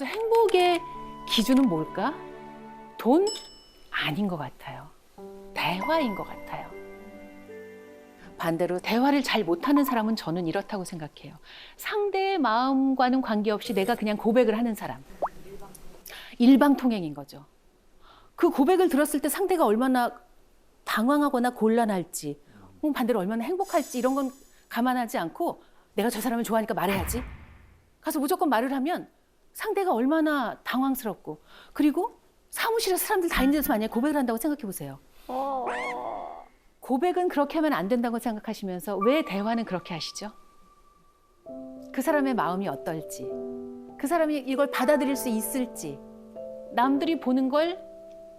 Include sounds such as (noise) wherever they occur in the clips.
그래서 행복의 기준은 뭘까? 돈 아닌 것 같아요. 대화인 것 같아요. 반대로 대화를 잘 못하는 사람은 저는 이렇다고 생각해요. 상대의 마음과는 관계없이 내가 그냥 고백을 하는 사람. 일방통행인 거죠. 그 고백을 들었을 때 상대가 얼마나 당황하거나 곤란할지, 음, 반대로 얼마나 행복할지 이런 건 감안하지 않고 내가 저 사람을 좋아하니까 말해야지. 가서 무조건 말을 하면 상대가 얼마나 당황스럽고 그리고 사무실에서 사람들 다 있는 데서 만약에 고백을 한다고 생각해 보세요. 고백은 그렇게 하면 안 된다고 생각하시면서 왜 대화는 그렇게 하시죠? 그 사람의 마음이 어떨지, 그 사람이 이걸 받아들일 수 있을지, 남들이 보는 걸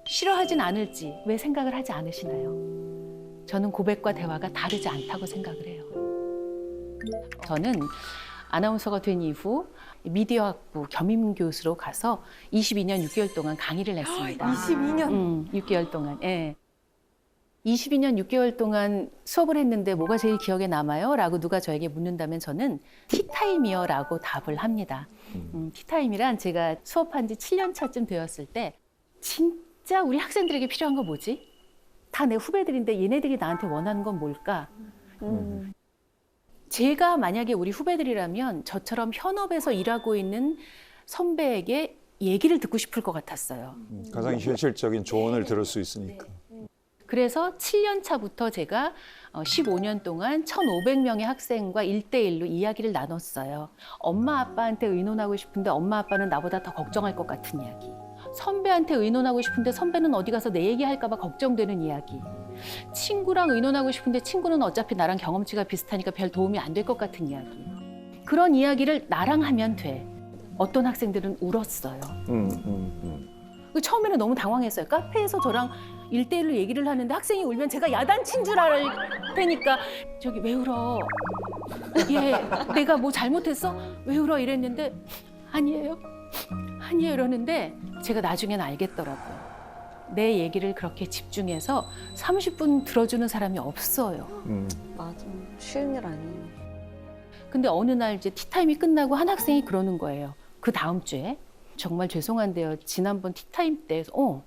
싫어하진 않을지 왜 생각을 하지 않으시나요? 저는 고백과 대화가 다르지 않다고 생각을 해요. 저는 아나운서가 된 이후 미디어학부 겸임 교수로 가서 22년 6개월 동안 강의를 했습니다. (gasps) 22년. 음, 6개월 동안. 예. 22년 6개월 동안 수업을 했는데 뭐가 제일 기억에 남아요? 라고 누가 저에게 묻는다면 저는 티타임이요 라고 답을 합니다. 음, 티타임이란 제가 수업한 지 7년 차쯤 되었을 때 진짜 우리 학생들에게 필요한 건 뭐지? 다 내 후배들인데 얘네들이 나한테 원하는 건 뭘까? 음. 제가 만약에 우리 후배들이라면 저처럼 현업에서 일하고 있는 선배에게 얘기를 듣고 싶을 것 같았어요. 음, 가장 현실적인 조언을 들을 수 있으니까. 그래서 7년 차부터 제가 15년 동안 1,500명의 학생과 1대1로 이야기를 나눴어요. 엄마 아빠한테 의논하고 싶은데 엄마 아빠는 나보다 더 걱정할 것 같은 이야기. 선배한테 의논하고 싶은데 선배는 어디 가서 내 얘기할까 봐 걱정되는 이야기. 친구랑 의논하고 싶은데 친구는 어차피 나랑 경험치가 비슷하니까 별 도움이 안 될 것 같은 이야기. 그런 이야기를 나랑 하면 돼. 어떤 학생들은 울었어요. 음, 음, 음. 그 처음에는 너무 당황했어요. 카페에서 저랑 일대일로 얘기를 하는데 학생이 울면 제가 야단친 줄 알 테니까 저기 왜 울어? 예, 내가 뭐 잘못했어? 왜 울어? 이랬는데 아니에요. 아니에요. 이러는데 제가 나중엔 알겠더라고요. 내 얘기를 그렇게 집중해서 30분 들어주는 사람이 없어요. 음. 맞아. 쉬운 일 아니에요. 근데 어느 날 이제 티타임이 끝나고 한 학생이 그러는 거예요. 그 다음 주에 정말 죄송한데요. 지난번 티타임 때 어,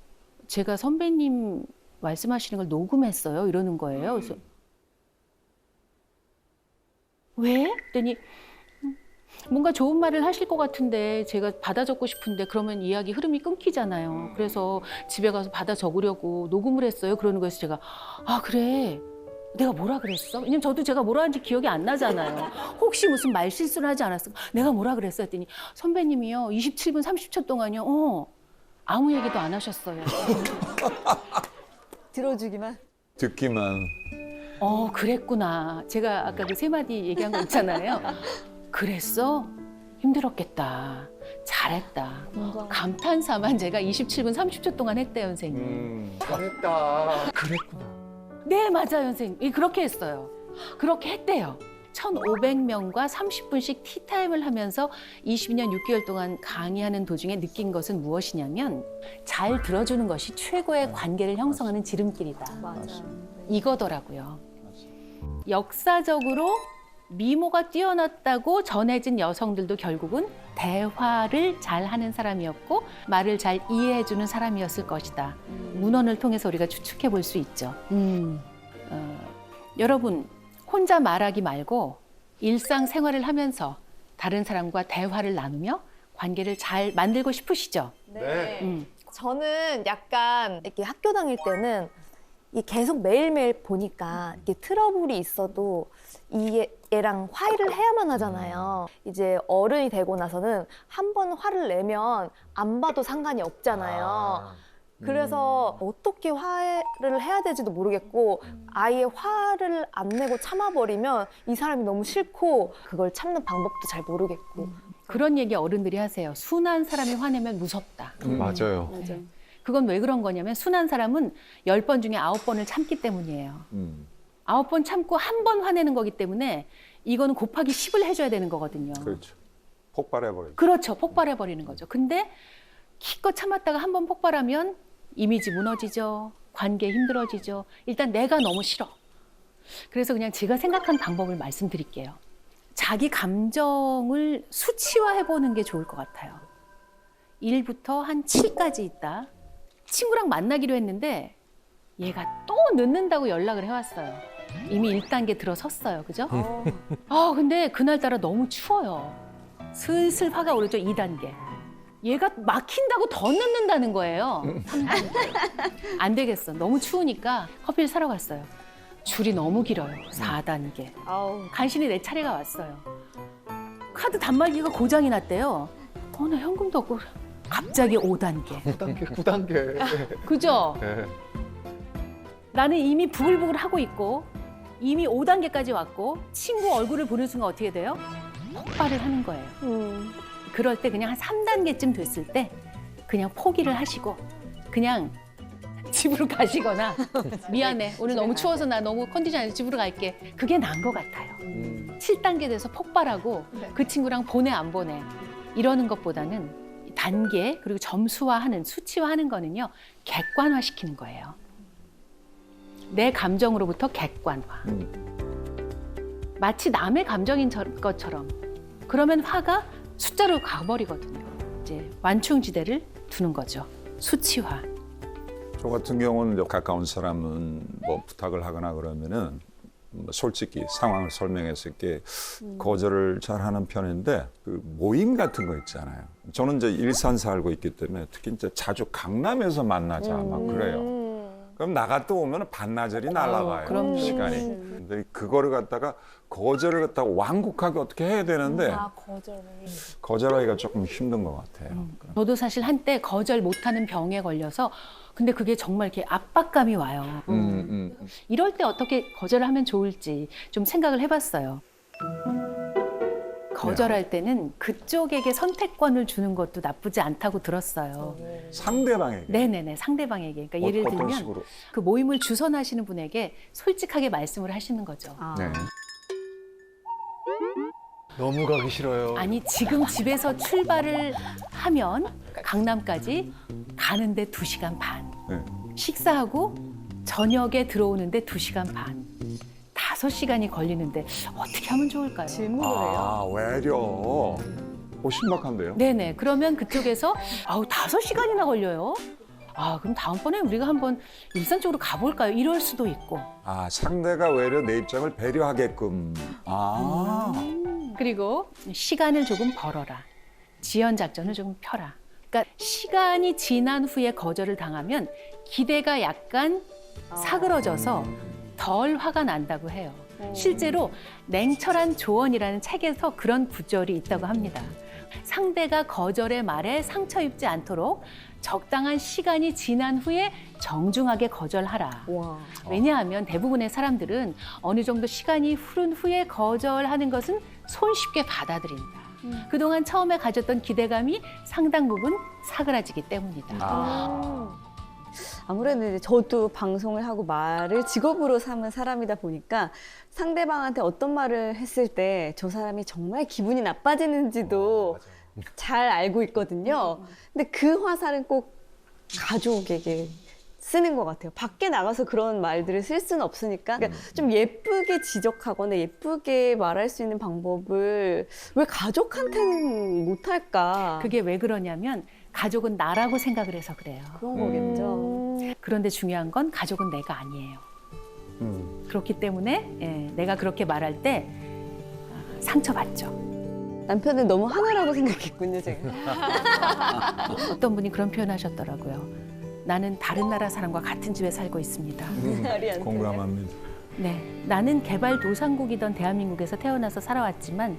제가 선배님 말씀하시는 걸 녹음했어요. 이러는 거예요. 그래서 왜? 그랬더니 음, 뭔가 좋은 말을 하실 것 같은데 제가 받아 적고 싶은데 그러면 이야기 흐름이 끊기잖아요. 그래서 집에 가서 받아 적으려고 녹음을 했어요. 그러는 거에서 제가 아 그래 내가 뭐라 그랬어? 왜냐면 저도 제가 뭐라 하는지 기억이 안 나잖아요. (laughs) 혹시 무슨 말 실수를 하지 않았어? 내가 뭐라 그랬어? 했더니 선배님이요 27분 30초 동안요 어, 아무 얘기도 안 하셨어요. (laughs) 들어주기만. 듣기만. 어 그랬구나. 제가 아까 그 세 마디 얘기한 거 있잖아요. 그랬어? 힘들었겠다. 잘했다. 인정. 감탄사만 제가 27분 30초 동안 했대요, 선생님. 음. 잘했다. 그랬구나. 네, 맞아요, 선생님. 이 그렇게 했어요. 그렇게 했대요. 1,500명과 30분씩 티타임을 하면서 22년 6개월 동안 강의하는 도중에 느낀 것은 무엇이냐면 잘 들어주는 것이 최고의 관계를 형성하는 지름길이다. 맞아. 이거더라고요. 역사적으로 미모가 뛰어났다고 전해진 여성들도 결국은 대화를 잘 하는 사람이었고 말을 잘 이해해주는 사람이었을 것이다. 문헌을 통해서 우리가 추측해 볼 수 있죠. 어, 여러분 혼자 말하기 말고 일상 생활을 하면서 다른 사람과 대화를 나누며 관계를 잘 만들고 싶으시죠? 네. 음. 저는 약간 이렇게 학교 다닐 때는 이 계속 매일매일 보니까 이게 트러블이 있어도 이 애랑 화해를 해야만 하잖아요. 이제 어른이 되고 나서는 한 번 화를 내면 안 봐도 상관이 없잖아요. 아, 그래서 어떻게 화해를 해야 될지도 모르겠고 아예 화를 안 내고 참아버리면 이 사람이 너무 싫고 그걸 참는 방법도 잘 모르겠고 그런 얘기 어른들이 하세요. 순한 사람이 화내면 무섭다. 음. 맞아요. 맞아. 그건 왜 그런 거냐면 순한 사람은 열 번 중에 아홉 번을 참기 때문이에요. 음. 아홉 번 참고 한 번 화내는 거기 때문에 이거는 곱하기 10을 해줘야 되는 거거든요. 그렇죠. 폭발해버려. 그렇죠. 폭발해 버리는 거죠. 근데 기껏 참았다가 한 번 폭발하면 이미지 무너지죠. 관계 힘들어지죠. 일단 내가 너무 싫어. 그래서 그냥 제가 생각한 방법을 말씀드릴게요. 자기 감정을 수치화해 보는 게 좋을 것 같아요. 1부터 한 7까지 있다. 친구랑 만나기로 했는데 얘가 또 늦는다고 연락을 해왔어요. 이미 1단계 들어섰어요. 그죠? 아, 근데 그날따라 너무 추워요. 슬슬 화가 오르죠. 2단계. 얘가 막힌다고 더 늦는다는 거예요. 3단계. 안 되겠어. 너무 추우니까 커피를 사러 갔어요. 줄이 너무 길어요. 4단계. 아우. 간신히 내 차례가 왔어요. 카드 단말기가 고장이 났대요. 어, 나 현금도 없고 갑자기 5단계. 9단계, 9단계. 그죠? 네. 나는 이미 부글부글 하고 있고 이미 5단계까지 왔고 친구 얼굴을 보는 순간 어떻게 돼요? 폭발을 하는 거예요. 음. 그럴 때 그냥 한 3단계쯤 됐을 때 그냥 포기를 하시고 그냥 집으로 가시거나 (laughs) 미안해 오늘 너무 추워서 나 너무 컨디션 안 돼서 집으로 갈게 그게 나은 것 같아요. 음. 7단계 돼서 폭발하고 그 친구랑 보내 안 보내 이러는 것보다는 단계 그리고 점수화하는 수치화하는 거는요 객관화시키는 거예요. 내 감정으로부터 객관화. 음. 마치 남의 감정인 저- 것처럼 그러면 화가 숫자로 가버리거든요. 이제 완충지대를 두는 거죠. 수치화. 저 같은 경우는 가까운 사람은 뭐 부탁을 하거나 그러면은 뭐 솔직히 상황을 설명해서 이렇게 거절을 잘 하는 편인데 그 모임 같은 거 있잖아요. 저는 이제 일산 살고 있기 때문에 특히 이제 자주 강남에서 만나자 막 그래요. 음. 그럼 나갔다 오면 반나절이 날아가요. 그럼요. 시간이. 근데 그거를 갖다가 거절을 갖다가 완곡하게 어떻게 해야 되는데 아 거절을. 거절하기가 조금 힘든 것 같아요. 저도 사실 한때 거절 못하는 병에 걸려서 근데 그게 정말 이렇게 압박감이 와요. 음, 음, 음. 이럴 때 어떻게 거절을 하면 좋을지 좀 생각을 해봤어요. 거절할 때는 그쪽에게 선택권을 주는 것도 나쁘지 않다고 들었어요. 상대방에게 네네네 상대방에게. 그러니까 예를 어, 어떤 들면 식으로? 그 모임을 주선하시는 분에게 솔직하게 말씀을 하시는 거죠. 아. 네. 너무 가기 싫어요. 아니 지금 집에서 출발을 하면 강남까지 가는데 두시간 반. 네. 식사하고 저녁에 들어오는데 두시간 반. 다섯 시간이 걸리는데 어떻게 하면 좋을까요? 질문을 해요. 아, 외려. 오, 신박한데요? 네네. 그러면 그쪽에서 아우 다섯 시간이나 걸려요? 아 그럼 다음번에 우리가 한번 일산 쪽으로 가볼까요? 이럴 수도 있고. 아, 상대가 외려 내 입장을 배려하게끔. 아. 그리고 시간을 조금 벌어라. 지연 작전을 조금 펴라. 그러니까 시간이 지난 후에 거절을 당하면 기대가 약간 사그러져서 덜 화가 난다고 해요. 실제로 냉철한 조언이라는 책에서 그런 구절이 있다고 합니다. 상대가 거절의 말에 상처 입지 않도록 적당한 시간이 지난 후에 정중하게 거절하라. 와. 왜냐하면 대부분의 사람들은 어느 정도 시간이 흐른 후에 거절하는 것은 손쉽게 받아들인다. 그동안 처음에 가졌던 기대감이 상당 부분 사그라지기 때문이다. 아. 아무래도 이제 저도 방송을 하고 말을 직업으로 삼은 사람이다 보니까 상대방한테 어떤 말을 했을 때 저 사람이 정말 기분이 나빠지는지도 잘 알고 있거든요. 근데 그 화살은 꼭 가족에게 쓰는 것 같아요. 밖에 나가서 그런 말들을 쓸 수는 없으니까 그러니까 좀 예쁘게 지적하거나 예쁘게 말할 수 있는 방법을 왜 가족한테는 못할까? 그게 왜 그러냐면 가족은 나라고 생각을 해서 그래요. 그런 거겠죠. 그런데 중요한 건 가족은 내가 아니에요. 음. 그렇기 때문에 예, 내가 그렇게 말할 때 아, 상처받죠. 남편은 너무 하나라고 생각했군요, 제가. (laughs) 어떤 분이 그런 표현하셨더라고요. 나는 다른 나라 사람과 같은 집에 살고 있습니다. (laughs) 돼. 공감합니다. 네, 나는 개발도상국이던 대한민국에서 태어나서 살아왔지만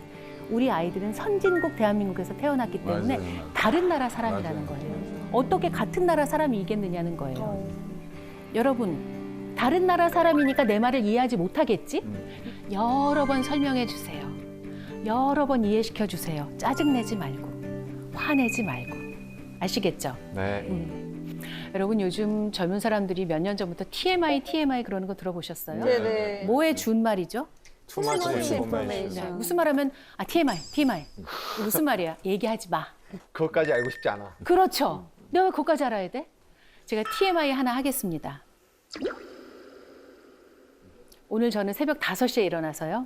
우리 아이들은 선진국 대한민국에서 태어났기 때문에 맞아요. 다른 나라 사람이라는 맞아요. 거예요. 어떻게 같은 나라 사람이 이겠느냐는 거예요. 여러분, 다른 나라 사람이니까 내 말을 이해하지 못하겠지? 음. 여러 번 설명해 주세요. 여러 번 이해시켜 주세요. 짜증내지 말고, 화내지 말고. 아시겠죠? 네. 음. 여러분 요즘 젊은 사람들이 몇 년 전부터 TMI, TMI 그러는 거 들어보셨어요? 네네. 뭐의 준말이죠? 투마치 much 인포메이션. 네, 무슨 말 하면 아 TMI, TMI. 무슨 (laughs) 말이야? 얘기하지 마. 그것까지 알고 싶지 않아. 그렇죠. 내가 왜 그것까지 알아야 돼? 제가 TMI 하나 하겠습니다. 오늘 저는 새벽 5시에 일어나서요.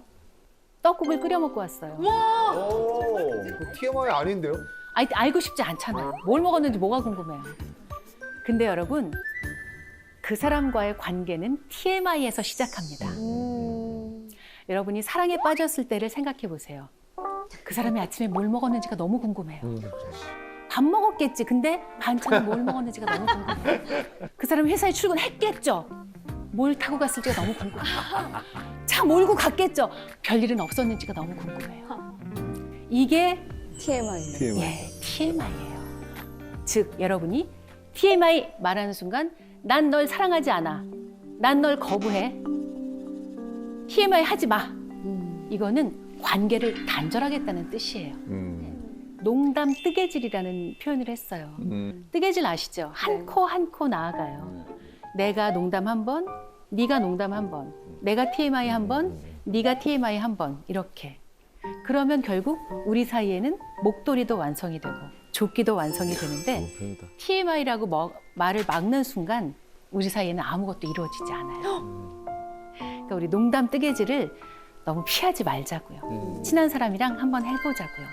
떡국을 끓여 먹고 왔어요. 오, 그 TMI 아닌데요? 알, 알고 싶지 않잖아요. 뭘 먹었는지 뭐가 궁금해요. 근데 여러분 그 사람과의 관계는 TMI에서 시작합니다. 음. 여러분이 사랑에 빠졌을 때를 생각해 보세요. 그 사람이 아침에 뭘 먹었는지가 너무 궁금해요. 밥 먹었겠지. 근데 반찬을 뭘 먹었는지가 너무 궁금해요. 그 사람이 회사에 출근했겠죠. 뭘 타고 갔을지가 너무 궁금해요. 차 몰고 갔겠죠. 별일은 없었는지가 너무 궁금해요. 이게 TMI. 예, TMI예요. 즉 여러분이 TMI 말하는 순간 난 널 사랑하지 않아. 난 널 거부해. TMI 하지 마. 이거는 관계를 단절하겠다는 뜻이에요. 음. 농담 뜨개질이라는 표현을 했어요. 음. 뜨개질 아시죠? 한 코 한 코 나아가요. 내가 농담 한 번, 네가 농담 한 번, 내가 TMI 한 번, 네가 TMI 한 번 이렇게. 그러면 결국 우리 사이에는 목도리도 완성이 되고 조끼도 완성이 되는데 TMI라고 뭐, 말을 막는 순간 우리 사이에는 아무것도 이루어지지 않아요. 그러니까 우리 농담 뜨개질을 너무 피하지 말자고요. 친한 사람이랑 한번 해보자고요.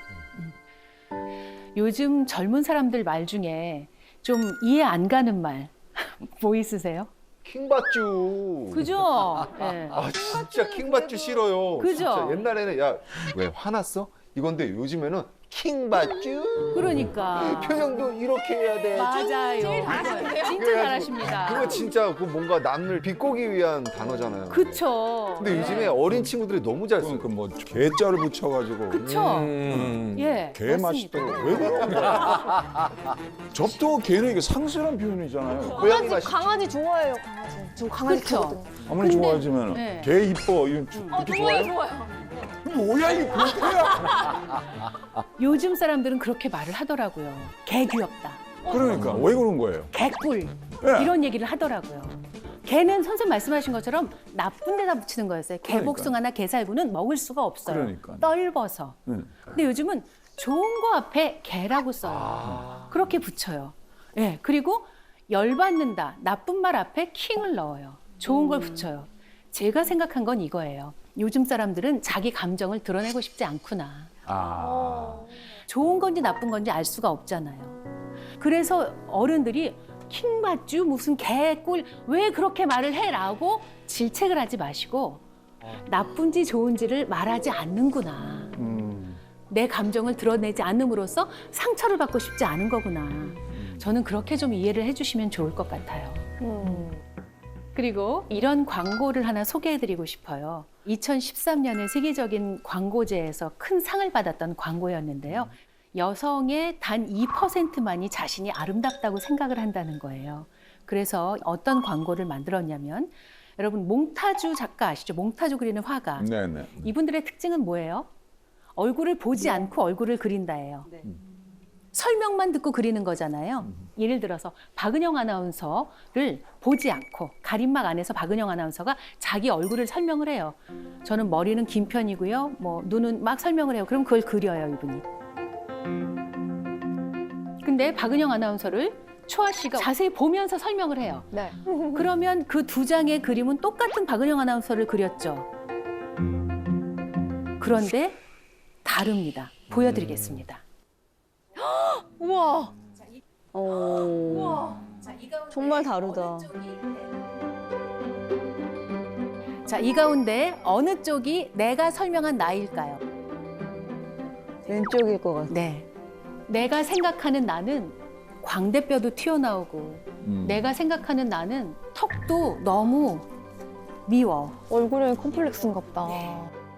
음. 요즘 젊은 사람들 말 중에 좀 이해 안 가는 말 (laughs) 뭐 있으세요? 킹받쥬. 그죠? (laughs) 예. 아 진짜 킹받쥬 싫어요. 그죠? 진짜 옛날에는 야 왜 화났어? 이건데 요즘에는 킹 받쥬. 그러니까. 표정도 이렇게 해야 돼. 맞아요. 그거 진짜 잘하십니다. 그거 진짜 그 뭔가 남을 비꼬기 위한 단어잖아요. 그쵸. 근데 요즘에 어린 친구들이 너무 잘 써. 그러니까 뭐 개자를 붙여가지고 그쵸. 음. 예. 개 맞습니다. 맛있다고 왜 그런 거야? (laughs) 접도 개는 이게 상실한 표현이잖아요. 고양이 강아지, 맛이. 강아지 좋아해요, 강아지. 저 강아지 그쵸. 키우거든요. 아무리 근데- 좋아하지만 네. 개 이뻐 이건 좀 어, 좋아요, 좋아요? 뭐야 이게 뭐야? 요즘 사람들은 그렇게 말을 하더라고요. 개 귀엽다. 그러니까 왜 그런 거예요? 개꿀. 예. 이런 얘기를 하더라고요. 개는 선생님 말씀하신 것처럼 나쁜 데다 붙이는 거였어요. 개복숭아나 개살구는 먹을 수가 없어요. 그러니까. 떫어서. 네. 근데 요즘은 좋은 거 앞에 개라고 써요. 아. 그렇게 붙여요. 예. 그리고 열받는다. 나쁜 말 앞에 킹을 넣어요. 좋은 걸 붙여요. 제가 생각한 건 이거예요. 요즘 사람들은 자기 감정을 드러내고 싶지 않구나. 아. 좋은 건지 나쁜 건지 알 수가 없잖아요. 그래서 어른들이 킹받쥬 무슨 개꿀 왜 그렇게 말을 해라고 질책을 하지 마시고 나쁜지 좋은지를 말하지 않는구나. 음. 내 감정을 드러내지 않음으로써 상처를 받고 싶지 않은 거구나. 저는 그렇게 좀 이해를 해주시면 좋을 것 같아요. 음. 그리고 이런 광고를 하나 소개해드리고 싶어요. 2013년에 세계적인 광고제에서 큰 상을 받았던 광고였는데요. 여성의 단 2%만이 자신이 아름답다고 생각을 한다는 거예요. 그래서 어떤 광고를 만들었냐면 여러분 몽타주 작가 아시죠? 몽타주 그리는 화가. 네 네. 이분들의 특징은 뭐예요? 얼굴을 보지 않고 얼굴을 그린다예요. 네. 설명만 듣고 그리는 거잖아요. 예를 들어서 박은영 아나운서를 보지 않고 가림막 안에서 박은영 아나운서가 자기 얼굴을 설명을 해요. 저는 머리는 긴 편이고요. 뭐 눈은 막 설명을 해요. 그럼 그걸 그려요, 이분이. 근데 박은영 아나운서를 초아 씨가 자세히 보면서 설명을 해요. 네. (laughs) 그러면 그 두 장의 그림은 똑같은 박은영 아나운서를 그렸죠. 그런데 다릅니다. 보여드리겠습니다. (gasps) 우와. 어. 정말 다르다. 자, 이 가운데 어느 쪽이 내가 설명한 나일까요? 왼쪽일 것 같아. 네. 내가 생각하는 나는 광대뼈도 튀어나오고 음. 내가 생각하는 나는 턱도 너무 미워. 얼굴에 컴플렉스인가 보다.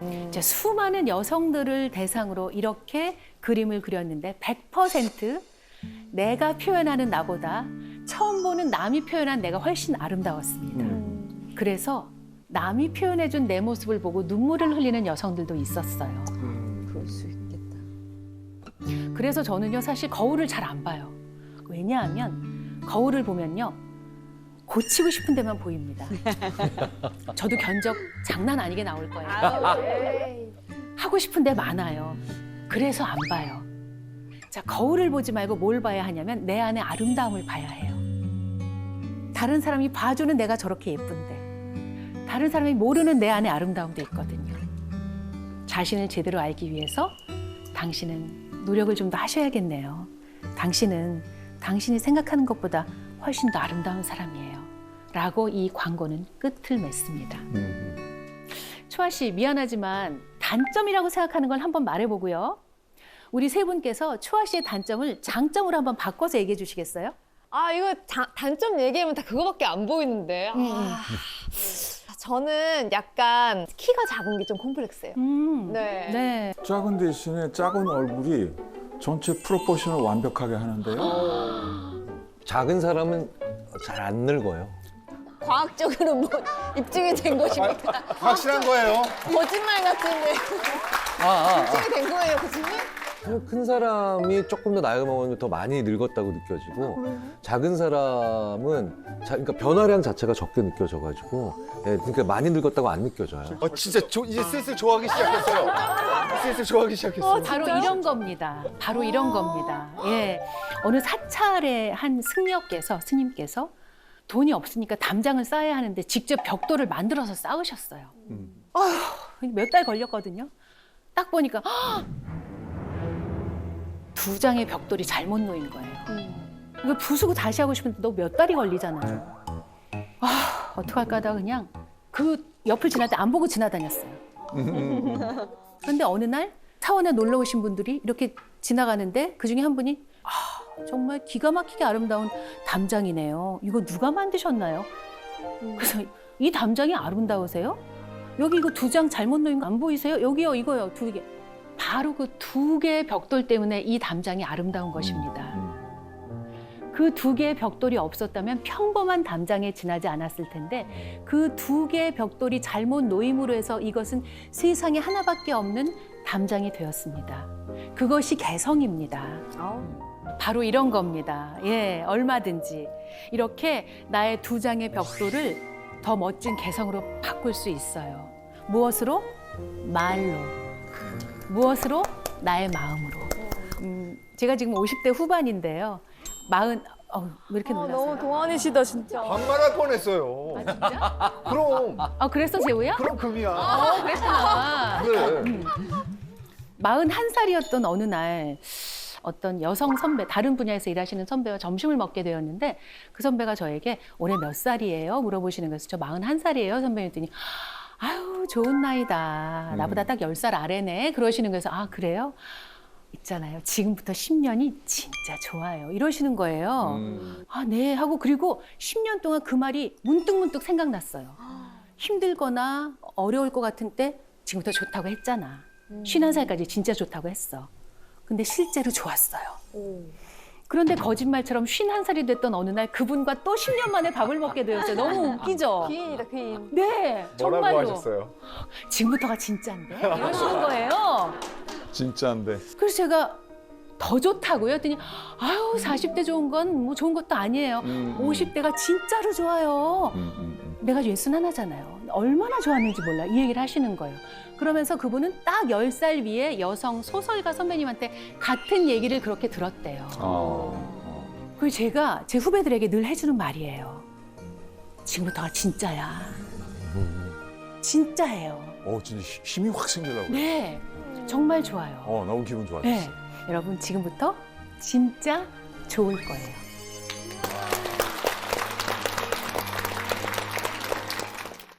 음. 이제 수많은 여성들을 대상으로 이렇게 그림을 그렸는데 100% 내가 표현하는 나보다 처음 보는 남이 표현한 내가 훨씬 아름다웠습니다. 음. 그래서 남이 표현해준 내 모습을 보고 눈물을 흘리는 여성들도 있었어요. 그럴 수 있겠다. 그래서 저는요 사실 거울을 잘 안 봐요. 왜냐하면 거울을 보면요 고치고 싶은 데만 보입니다. (laughs) 저도 견적 장난 아니게 나올 거예요. 하고 싶은 데 많아요. 그래서 안 봐요. 자, 거울을 보지 말고 뭘 봐야 하냐면 내 안의 아름다움을 봐야 해요. 다른 사람이 봐주는 내가 저렇게 예쁜데 다른 사람이 모르는 내 안의 아름다움도 있거든요. 자신을 제대로 알기 위해서 당신은 노력을 좀 더 하셔야겠네요. 당신은 당신이 생각하는 것보다 훨씬 더 아름다운 사람이에요. 라고 이 광고는 끝을 맺습니다. 음. 초아 씨, 미안하지만 단점이라고 생각하는 걸 한번 말해보고요. 우리 세 분께서 초아 씨의 단점을 장점으로 한번 바꿔서 얘기해 주시겠어요? 아 이거 자- 단점 얘기하면 다 그거밖에 안 보이는데. 아, 저는 약간 키가 작은 게 좀 콤플렉스예요. 음, 네. 네. 작은 대신에 작은 얼굴이 전체 프로포션을 완벽하게 하는데요. 작은 사람은 잘 안 늙어요. 과학적으로 뭐 입증이 된 것입니까? 확실한 거예요. 거짓말 같은데 아, 아, 아. 입증이 된 거예요, 교수 님? 큰- 큰 사람이 조금 더 나이가 먹으면 더 많이 늙었다고 느껴지고 작은 사람은 자, 그러니까 변화량 자체가 적게 느껴져가지고 예, 그러니까 많이 늙었다고 안 느껴져요. 어, 진짜 조- 이제 슬슬 좋아하기 시작했어요. 슬슬 좋아하기 시작했어요. 바로 이런 겁니다. 바로 이런 겁니다. 예. 어느 사찰의 한 승려께서, 스님께서 돈이 없으니까 담장을 쌓아야 하는데 직접 벽돌을 만들어서 쌓으셨어요. 몇달 걸렸거든요. 딱 보니까 두 장의 벽돌이 잘못 놓인 거예요. 이거 부수고 다시 하고 싶은데 너 몇 달이 걸리잖아요. 아, 어떡할까 하다가 그냥 그 옆을 지날 때 안 보고 지나다녔어요. (laughs) 그런데 어느 날 사원에 놀러 오신 분들이 이렇게 지나가는데 그 중에 한 분이 아, 정말 기가 막히게 아름다운 담장이네요. 이거 누가 만드셨나요? 그래서 이 담장이 아름다우세요? 여기 이거 두 장 잘못 놓인 거 안 보이세요? 여기요, 이거요, 두 개. 바로 그 두 개의 벽돌 때문에 이 담장이 아름다운 것입니다. 그 두 개의 벽돌이 없었다면 평범한 담장에 지나지 않았을 텐데 그 두 개의 벽돌이 잘못 놓임으로 해서 이것은 세상에 하나밖에 없는 담장이 되었습니다. 그것이 개성입니다. 바로 이런 겁니다. 예, 얼마든지 이렇게 나의 두 장의 벽돌을 더 멋진 개성으로 바꿀 수 있어요. 무엇으로? 말로. 무엇으로? 나의 마음으로. 음, 제가 지금 50대 후반인데요. 마흔, 어, 왜 이렇게 놀랐어요? 너무 동안이시다, 진짜. 반말할 뻔했어요. 아, 진짜? 그럼 아, 그랬어, 재우야? 그럼 금이야. 어, 그랬구나. 그래. 마흔 한 살이었던 어느 날 어떤 여성 선배, 다른 분야에서 일하시는 선배와 점심을 먹게 되었는데 그 선배가 저에게 올해 몇 살이에요? 물어보시는 거예요. 저 마흔 한 살이에요. 선배님 했더니 아유, 좋은 나이다. 나보다 딱 열 살 아래네. 그러시는 거에서 아, 그래요? 있잖아요. 지금부터 10년이 진짜 좋아요. 이러시는 거예요. 음. 아, 네. 하고 그리고 10년 동안 그 말이 문득문득 생각났어요. 힘들거나 어려울 것 같은 때 지금부터 좋다고 했잖아. 쉰 한 살까지 진짜 좋다고 했어. 근데 실제로 좋았어요. 그런데 거짓말처럼 쉰한 살이 됐던 어느 날 그분과 또 10년 만에 밥을 먹게 되었어요. 너무 웃기죠? 귀인이다 귀인. 네, 뭐라고 정말로. 하셨어요? 지금부터가 진짜인데? 이러시는 거예요. 진짜인데. 그래서 제가 더 좋다고요? 했더니 아유 40대 좋은 건 뭐 좋은 것도 아니에요. 음, 음. 50대가 진짜로 좋아요. 음, 음, 음. 내가 예순 하나잖아요. 얼마나 좋았는지 몰라. 이 얘기를 하시는 거예요. 그러면서 그분은 딱 10살 위에 여성 소설가 선배님한테 같은 얘기를 그렇게 들었대요. 어. 그리고 제가 제 후배들에게 늘 해주는 말이에요. 지금부터가 진짜야. 진짜예요. 어, 진짜 히- 힘이 확 생기려고. 네. 정말 좋아요. 어, 너무 기분 좋았어. 네. 여러분, 지금부터 진짜 좋을 거예요.